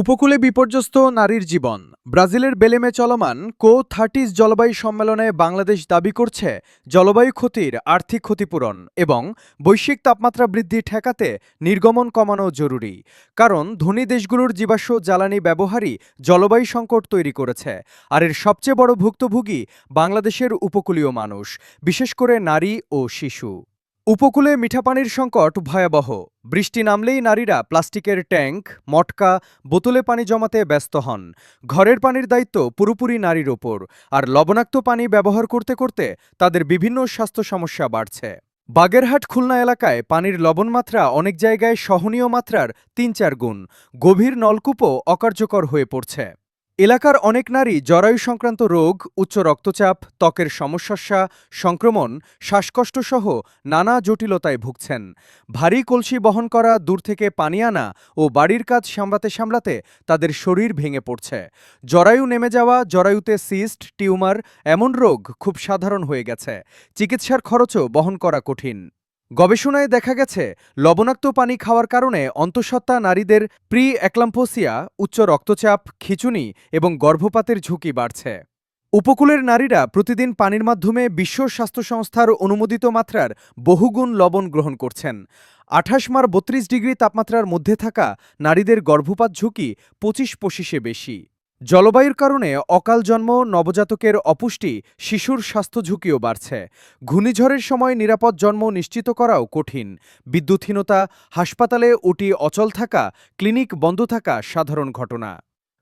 উপকূলে বিপর্যস্ত নারীর জীবন। ব্রাজিলের বেলেমে চলমান কো থার্টিস জলবায়ু সম্মেলনে বাংলাদেশ দাবি করছে জলবায়ু ক্ষতির আর্থিক ক্ষতিপূরণ এবং বৈশ্বিক তাপমাত্রা বৃদ্ধি ঠেকাতে নির্গমন কমানো জরুরি। কারণ ধনী দেশগুলোর জীবাশ্ম জ্বালানি ব্যবহারই জলবায়ু সংকট তৈরি করেছে। আর এর সবচেয়ে বড় ভুক্তভোগী বাংলাদেশের উপকূলীয় মানুষ, বিশেষ করে নারী ও শিশু। উপকূলে মিঠা পানির সংকট ভয়াবহ। বৃষ্টি নামলেই নারীরা প্লাস্টিকের ট্যাঙ্ক, মটকা, বোতলে পানি জমাতে ব্যস্ত হন। ঘরের পানির দায়িত্ব পুরোপুরি নারীর ওপর। আর লবণাক্ত পানি ব্যবহার করতে করতে তাদের বিভিন্ন স্বাস্থ্য সমস্যা বাড়ছে। বাগেরহাট খুলনা এলাকায় পানির লবণমাত্রা অনেক জায়গায় সহনীয় মাত্রার তিন চার গুণ। গভীর নলকূপও অকার্যকর হয়ে পড়ছে। এলাকার অনেক নারী জরায়ু সংক্রান্ত রোগ, উচ্চ রক্তচাপ, ত্বকের সমস্যা, সংক্রমণ শ্বাসকষ্ট সহ নানা জটিলতায় ভুগছেন। ভারী কলসি বহন করা, দূর থেকে পানি আনা ও বাড়ির কাজ সামলাতে সামলাতে তাদের শরীর ভেঙে পড়ছে। জরায়ু নেমে যাওয়া, জরায়ুতে সিস্ট, টিউমার এমন রোগ খুব সাধারণ হয়ে গেছে। চিকিৎসার খরচও বহন করা কঠিন। গবেষণায় দেখা গেছে, লবণাক্ত পানি খাওয়ার কারণে অন্তঃসত্ত্বা নারীদের প্রি অ্যাক্লাম্পোসিয়া উচ্চ রক্তচাপ, খিচুনি এবং গর্ভপাতের ঝুঁকি বাড়ছে। উপকূলের নারীরা প্রতিদিন পানির মাধ্যমে বিশ্ব স্বাস্থ্য সংস্থার অনুমোদিত মাত্রার বহুগুণ লবণ গ্রহণ করছেন। আঠাশ মার বত্রিশ ডিগ্রি তাপমাত্রার মধ্যে থাকা নারীদের গর্ভপাত ঝুঁকি পঁচিশ পঁচিশে বেশি। জলবায়ুর কারণে অকাল জন্ম, নবজাতকের অপুষ্টি, শিশুর স্বাস্থ্য ঝুঁকিও বাড়ছে। ঘূর্ণিঝড়ের সময় নিরাপদ জন্ম নিশ্চিত করাও কঠিন। বিদ্যুৎহীনতা, হাসপাতালে ওটি অচল থাকা, ক্লিনিক বন্ধ থাকা সাধারণ ঘটনা।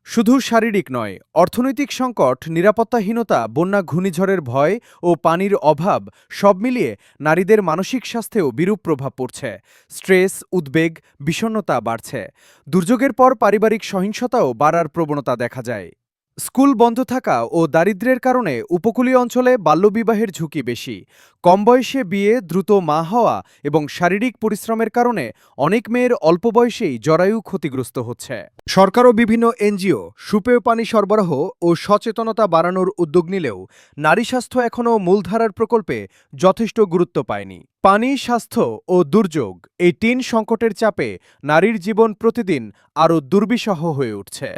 শুধু শারীরিক নয়, অর্থনৈতিক সংকট, নিরাপত্তাহীনতা, বন্যা, ঘূর্ণিঝড়ের ভয় ও পানির অভাব সব মিলিয়ে নারীদের মানসিক স্বাস্থ্যেও বিরূপ প্রভাব পড়ছে। স্ট্রেস, উদ্বেগ বিষণ্নতা বাড়ছে। দুর্যোগের পর পারিবারিক সহিংসতাও বাড়ার প্রবণতা দেখা যায়। স্কুল বন্ধ থাকা ও দারিদ্র্যের কারণে উপকূলীয় অঞ্চলে বাল্যবিবাহের ঝুঁকি বেশি। কম বয়সে বিয়ে, দ্রুত মা হওয়া এবং শারীরিক পরিশ্রমের কারণে অনেক মেয়ের অল্প বয়সেই জরায়ু ক্ষতিগ্রস্ত হচ্ছে। সরকারও বিভিন্ন এনজিও সুপেয় পানি সরবরাহ ও সচেতনতা বাড়ানোর উদ্যোগ নিলেও নারী স্বাস্থ্য এখনও মূলধারার প্রকল্পে যথেষ্ট গুরুত্ব পায়নি। পানি, স্বাস্থ্য ও দুর্যোগ এই তিন সংকটের চাপে নারীর জীবন প্রতিদিন আরও দুর্বিষহ হয়ে উঠছে।